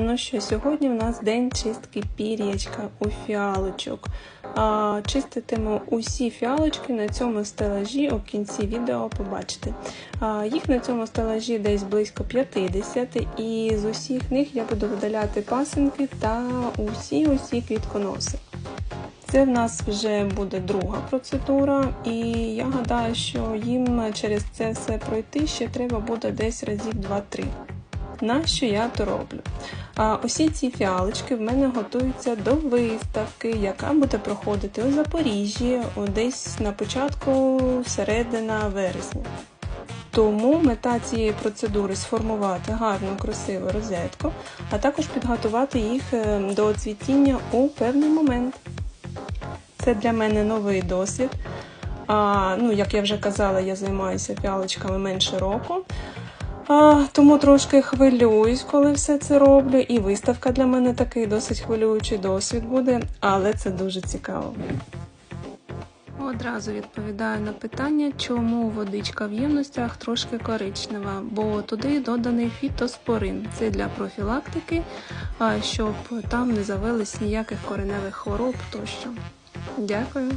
Ну що, сьогодні в нас день чистки пір'ячка у фіалочок. А, чиститиму усі фіалочки на цьому стелажі у кінці відео побачите. А, їх на цьому стелажі десь близько 50, і з усіх них я буду видаляти пасинки та усі-усі квітконоси. Це в нас вже буде друга процедура, і я гадаю, що їм через це все пройти ще треба буде десь разів 2-3. На що я то роблю? А усі ці фіалочки в мене готуються до виставки, яка буде проходити у Запоріжжі десь на початку середина вересня. Тому мета цієї процедури сформувати гарну, красиву розетку, а також підготувати їх е, до цвітіння у певний момент. Це для мене новий досвід. А, ну, як я вже казала, я займаюся фіалочками менше року. Тому трошки хвилююсь, коли все це роблю. І виставка для мене такий досить хвилюючий досвід буде, але це дуже цікаво. Одразу відповідаю на питання, чому водичка в ємностях трошки коричнева, бо туди доданий фітоспорин. Це для профілактики, щоб там не завелись ніяких кореневих хвороб тощо. Дякую.